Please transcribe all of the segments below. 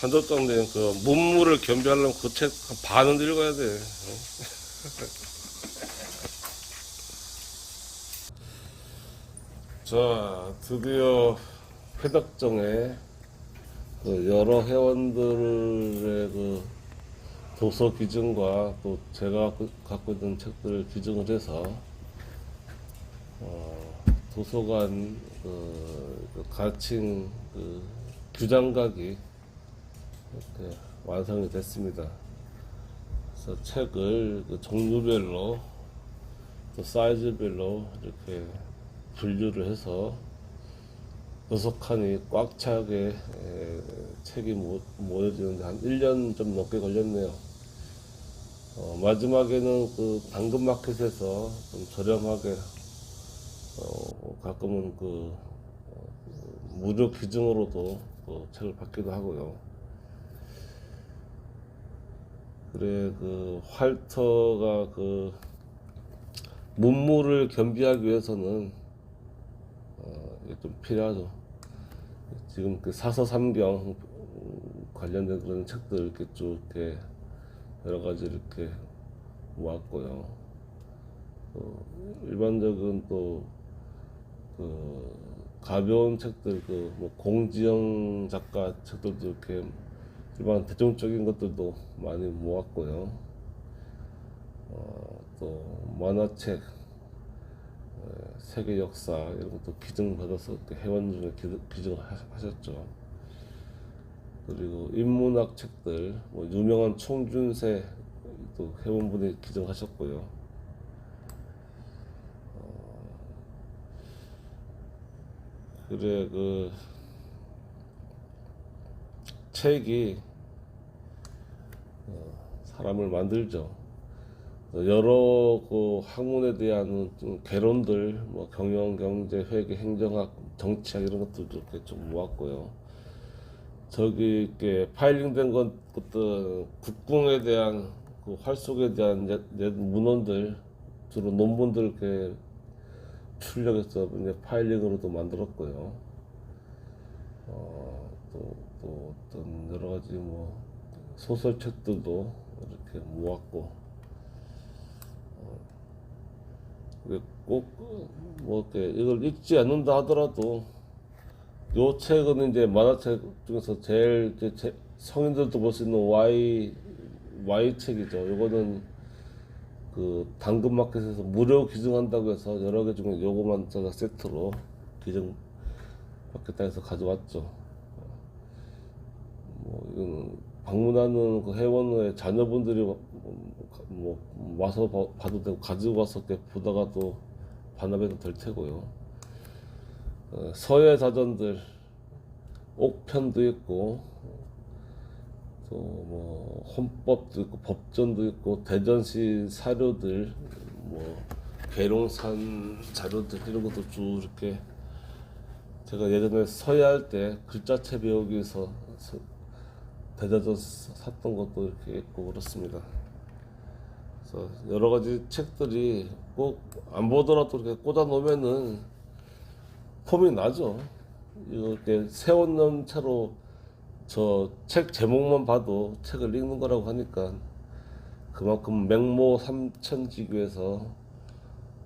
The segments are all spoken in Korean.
한도장 된그 문물을 겸비하려면 그책한 반은 읽어야 돼. 어? 자, 드디어 회덕정에 그 여러 회원들의 그 도서 기증과 또 제가 그- 갖고 있는 책들을 기증을 해서 어, 도서관 그, 그 가칭 그 규장각이 이렇게 완성이 됐습니다. 그래서 책을 그 종류별로 또 사이즈별로 이렇게 분류를 해서 칸이 꽉 차게 에, 책이 모, 모여지는데 한 1년 좀 넘게 걸렸네요. 어, 마지막에는 그 당근마켓에서 좀 저렴하게 어, 가끔은 그 어, 무료 기증으로도 그 책을 받기도 하고요. 그래 그 활터가 그 문물을 겸비하기 위해서는 어, 좀 필요하죠. 지금 그 사서삼경 관련된 그런 책들 이렇게 쭉 이렇게 여러 가지 이렇게 모았고요. 또 일반적인 또 그 가벼운 책들 그 뭐 공지영 작가 책들도 이렇게 일반 대중적인 것들도 많이 모았고요. 어, 또 만화책 어, 세계 역사 이런 것도 기증 받아서 이렇게 회원 중에 기- 기증을 하- 하셨죠. 그리고 인문학 책들 뭐 유명한 총준세 또 회원분이 기증하셨고요. 그래 그 책이 어, 사람을 만들죠. 여러 그 학문에 대한 좀 개론들, 뭐 경영, 경제, 회계, 행정학, 정치학 이런 것들도 이렇게 좀 모았고요. 저기 이렇게 파일링된 것, 것들 국궁에 대한 그 활속에 대한 옛, 옛 문헌들 주로 논문들 이렇게 출력해서 이제 파일링으로도 만들었고요. 어, 또, 또 어떤 여러 가지 뭐 소설책들도 이렇게 모았고 꼭뭐 이렇게 이걸 읽지 않는다 하더라도 요 책은 이제 만화책 중에서 제일 이제 제- 성인들도 볼 수 있는 Y Y 책이죠. 요거는 그 당근마켓에서 무료 기증한다고 해서 여러 개 중에 요거만 제가 세트로 기증 받겠다 해서 가져왔죠. 뭐 이거는 방문하는 그 회원의 자녀분들이 와- 뭐 와서 봐- 봐도 되고 가지고 와서 이렇게 보다가도 반납해도 될 테고요. 어, 서예 자전들 옥편도 있고 또 뭐 헌법도 있고 법전도 있고 대전시 사료들 뭐 계룡산 자료들 이런 것도 쭉 이렇게 제가 예전에 서예할 때 글자체 배우기 위해서 서- 대자전 샀던 것도 이렇게 있고 그렇습니다. 그래서 여러 가지 책들이 꼭 안 보더라도 이렇게 꽂아 놓으면은 폼이 나죠. 이렇게 세워놓은 채로 저 책 제목만 봐도 책을 읽는 거라고 하니까 그만큼 맹모 삼천지교에서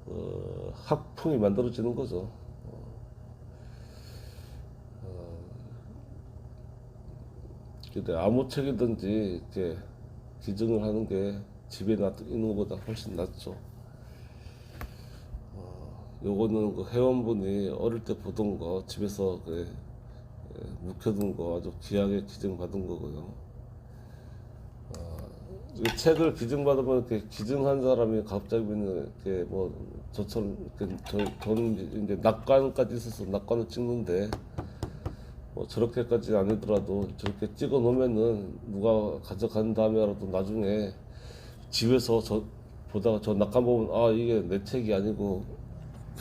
어, 학풍이 만들어지는 거죠. 근데 아무 책이든지 이렇게 기증을 하는 게 집에 놔 있는 것보다 훨씬 낫죠. 어, 요거는 그 회원분이 어릴 때 보던 거 집에서 그 예, 묵혀둔 거 아주 귀하게 기증받은 거고요. 어, 이 책을 기증받으면 이렇게 기증한 사람이 갑자기 이렇게 뭐 저처럼 이렇게 저, 저는 이제 낙관까지 있어서 낙관을 찍는데 뭐 저렇게까지 아니더라도 저렇게 찍어 놓으면은 누가 가져간 다음에라도 나중에 집에서 저 보다가 저 낙관 보면 아 이게 내 책이 아니고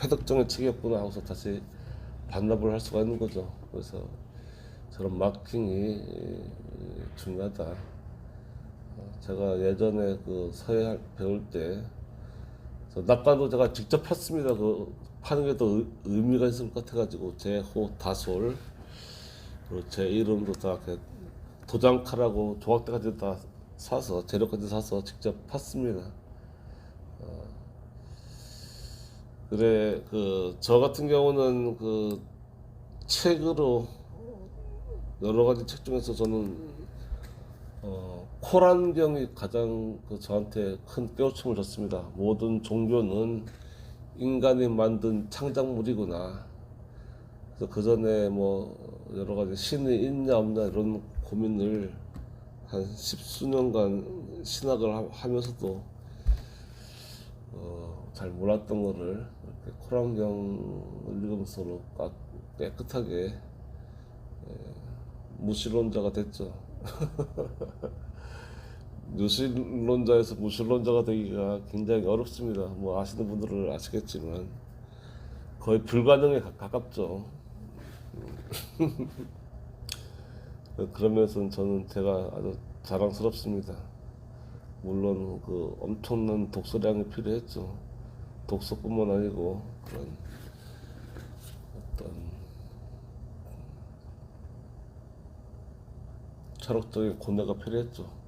회덕정의 책이었구나 하고서 다시 반납을 할 수가 있는 거죠. 그래서 저런 마킹이 중요하다. 어, 제가 예전에 그 서예 배울 때저 낙관도 제가 직접 폈습니다. 그 파는 게 더 의미가 있을 것 같아가지고 제호 다솔 제 이름도 다 이렇게 도장칼하고 조각대까지 다 사서 재료까지 사서 직접 팠습니다. 어, 그래 그 저 같은 경우는 그 책으로 여러 가지 책 중에서 저는 어, 코란경이 가장 그 저한테 큰 깨우침을 줬습니다. 모든 종교는 인간이 만든 창작물이구나. 그래서 그 전에 뭐 여러 가지 신이 있냐 없냐 이런 고민을 한 십수년간 신학을 하- 하면서도 어, 잘 몰랐던 거를 이렇게 코란경을 읽으면서 까- 깨끗하게 예, 무신론자가 됐죠. 무신론자에서 무신론자가 되기가 굉장히 어렵습니다. 뭐 아시는 분들은 아시겠지만 거의 불가능에 가- 가깝죠. 그러면서 저는 제가 아주 자랑스럽습니다. 물론 그 엄청난 독서량이 필요했죠. 독서뿐만 아니고 그런 어떤 철학적인 고뇌가 필요했죠.